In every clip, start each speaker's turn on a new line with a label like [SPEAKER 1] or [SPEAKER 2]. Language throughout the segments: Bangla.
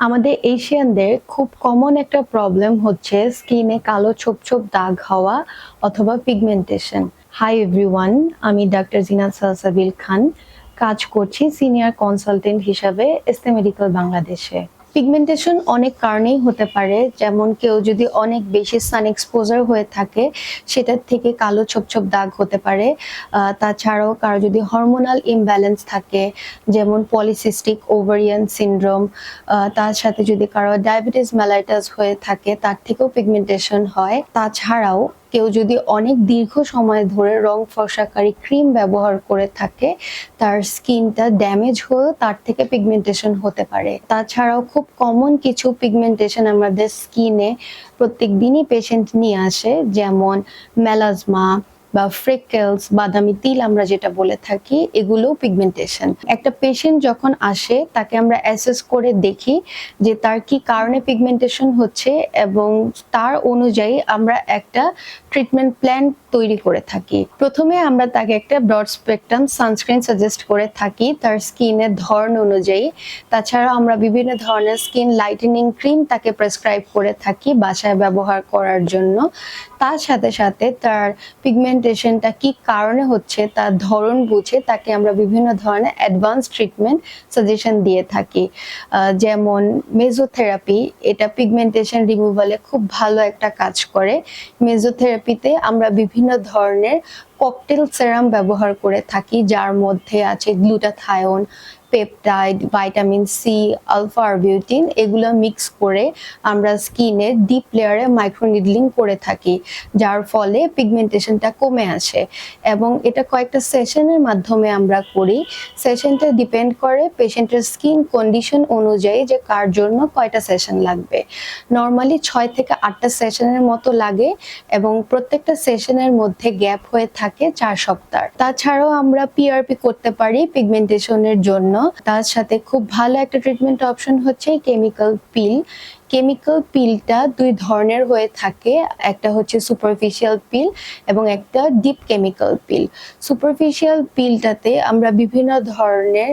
[SPEAKER 1] আমাদের এশিয়ানদের খুব কমন একটা প্রবলেম হচ্ছে স্কিনে কালো ছোপ ছোপ দাগ হওয়া অথবা পিগমেন্টেশন হাই এভরিওয়ান আমি ডাক্তার জিনা সালসাবিল খান কাজ করছি সিনিয়র কনসালটেন্ট হিসাবে এসতে মেডিকেল বাংলাদেশে পিগমেন্টেশন অনেক কারণেই হতে পারে। যেমন কেউ যদি অনেক বেশি সান এক্সপোজার হয়ে থাকে, সেটার থেকে কালো ছোপ ছোপ দাগ হতে পারে। তাছাড়াও কারও যদি হরমোনাল ইমব্যালেন্স থাকে, যেমন পলিসিস্টিক ওভারিয়ান সিনড্রোম তার সাথে যদি কারও ডায়াবেটিস মেলাইটাস হয়ে থাকে, তার থেকেও পিগমেন্টেশন হয়। তাছাড়াও কেউ যদি অনেক দীর্ঘ সময় ধরে রং ফসাকারী ক্রিম ব্যবহার করে থাকে, তার স্কিনটা ড্যামেজ হয়েও তার থেকে পিগমেন্টেশন হতে পারে। তাছাড়াও খুব কমন কিছু পিগমেন্টেশন আমাদের স্কিনে প্রত্যেক দিনই পেশেন্ট নিয়ে আসে, যেমন মেলাজমা বা ফ্রেকেলস বাদামি তিল আমরা যেটা বলে থাকি এগুলো পিগমেন্টেশন একটা পেশেন্ট যখন আসে, তাকে আমরা অ্যাসেস করে দেখি যে তার কি কারণে পিগমেন্টেশন হচ্ছে এবং তার অনুযায়ী আমরা একটা ট্রিটমেন্ট প্ল্যান তৈরি করে থাকি। প্রথমে আমরা তাকে একটা ব্রড স্পেকট্রাম সানস্ক্রিন সাজেস্ট করে থাকি তার স্কিনের ধরন অনুযায়ী। তাছাড়া আমরা বিভিন্ন ধরনের স্কিন লাইটেনিং ক্রিম তাকে প্রেসক্রাইব করে থাকি বাসায় ব্যবহার করার জন্য। তার সাথে সাথে তার পিগমেন্টেশনটা কি কারণে হচ্ছে, তার ধরন বুঝে তাকে আমরা বিভিন্ন ধরনের অ্যাডভান্স ট্রিটমেন্ট সাজেশন দিয়ে থাকি। যেমন মেজোথেরাপি এটা পিগমেন্টেশন রিমুভালে খুব ভালো একটা কাজ করে। মেজোথেরাপিতে আমরা বিভিন্ন ধরনের ককটেল সেরাম ব্যবহার করে থাকি, যার মধ্যে আছে glutathione, peptide vitamin C, alpha arbutin এগুলো মিক্স করে আমরা স্কিনে ডিপ লেয়ারে মাইক্রোনিডলিং করে থাকি, যার ফলে পিগমেন্টেশনটা কমে আসে। এবং এটা কয়েকটা সেশনের মাধ্যমে আমরা করি। সেশনটা ডিপেন্ড করে পেশেন্টের স্কিন কন্ডিশন অনুযায়ী যে কার জন্য কয়টা সেশন লাগবে। নর্মালি ছয় থেকে আটটা সেশনের মতো লাগে এবং প্রত্যেকটা সেশনের মধ্যে গ্যাপ হয়ে থাকে চার সপ্তাহ। তাছাড়াও আমরা পিআরপি করতে পারি পিগমেন্টেশনের জন্য। তার সাথে খুব ভালো একটা ট্রিটমেন্ট অপশন হচ্ছে কেমিক্যাল পিল কেমিক্যাল পিলটা দুই ধরনের হয়ে থাকে। একটা হচ্ছে সুপারফিশিয়াল পিল এবং একটা ডিপ কেমিক্যাল পিল সুপারফিশিয়াল পিলটাতে আমরা বিভিন্ন ধরনের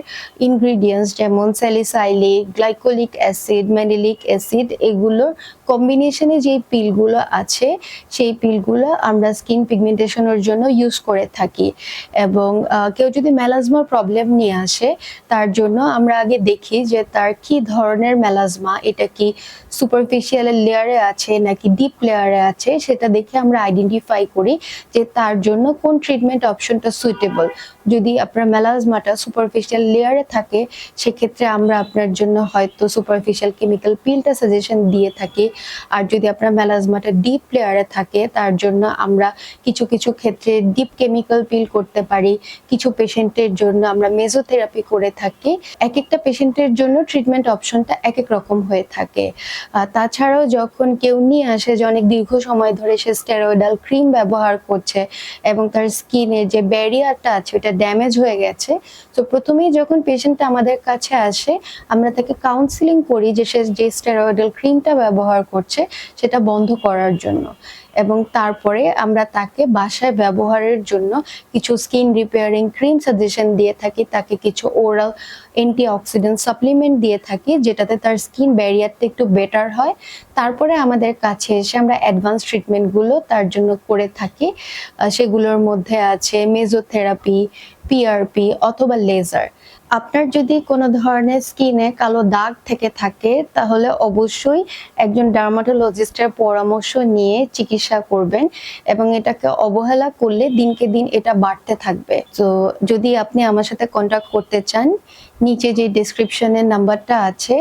[SPEAKER 1] ইনগ্রিডিয়েন্টস যেমন salicylic glycolic acid mandelic acid এগুলোর কম্বিনেশনে যে পিলগুলো আছে, সেই পিলগুলো আমরা স্কিন পিগমেন্টেশনের জন্য ইউজ করে থাকি। এবং কেউ যদি মেলাজমা প্রবলেম নিয়ে আসে, তার জন্য আমরা আগে দেখি যে তার কি ধরনের মেলাজমা এটা কি সুপারফিশিয়াল লেয়ারে আছে নাকি ডিপ লেয়ারে আছে, সেটা দেখে আমরা আইডেন্টিফাই করি যে তার জন্য কোন ট্রিটমেন্ট অপশনটা সুইটেবল যদি আপনার মেলাজমাটা সুপারফিশিয়াল লেয়ারে থাকে, সেক্ষেত্রে আমরা আপনার জন্য হয়তো সুপারফিশিয়াল কেমিক্যাল পিলটা সাজেশন দিয়ে থাকি। আর যদি আপনার মেলাজমাটা ডিপ লেয়ারে থাকে, তার জন্য আমরা কিছু কিছু ক্ষেত্রে ডিপ কেমিক্যাল পিল করতে পারি। কিছু পেশেন্টের জন্য আমরা মেজোথেরাপি করে থাকি। এক একটা পেশেন্টের জন্য ট্রিটমেন্ট অপশনটা এক এক রকম হয়ে থাকে। তাছাড়াও যখন কেউ নিয়ে আসে যে অনেক দীর্ঘ সময় ধরে সে স্টেরয়েডাল ক্রিম ব্যবহার করছে এবং তার স্কিনের যে ব্যারিয়ারটা আছে, ওটা ড্যামেজ হয়ে গেছে। তো প্রথমেই যখন পেশেন্টটা আমাদের কাছে আসে, আমরা তাকে কাউন্সিলিং করি যে সে যে স্টেরয়েডাল ক্রিমটা ব্যবহার করছে, সেটা বন্ধ করার জন্য। এবং তারপরে আমরা তাকে বাসায় ব্যবহারের জন্য কিছু স্কিন রিপেয়ারিং ক্রিম সাজেশন দিয়ে থাকি, তাকে কিছু ওরাল অ্যান্টিঅক্সিডেন্ট সাপ্লিমেন্ট দিয়ে থাকি, যেটাতে তার স্কিন ব্যারিয়ারটা একটু বেটার হয়। তারপরে আমাদের কাছে এসে আমরা অ্যাডভান্স ট্রিটমেন্টগুলো তার জন্য করে থাকি। সেগুলোর মধ্যে আছে মেজোথেরাপি পিআরপি অথবা লেজার আপনার যদি কোনো ধরনের স্কিনে কালো দাগ থেকে থাকে, তাহলে অবশ্যই একজন ডার্মাটোলজিস্টের পরামর্শ নিয়ে চিকিৎসা করবেন এবং এটাকে অবহেলা করলে দিনকে দিন এটা বাড়তে থাকবে। তো যদি আপনি আমার সাথে কন্ট্যাক্ট করতে চান, নিচে যে ডিসক্রিপশনের নাম্বারটা আছে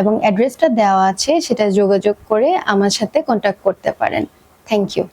[SPEAKER 1] এবং অ্যাড্রেসটা দেওয়া আছে, সেটা যোগাযোগ করে আমার সাথে কন্ট্যাক্ট করতে পারেন। Thank you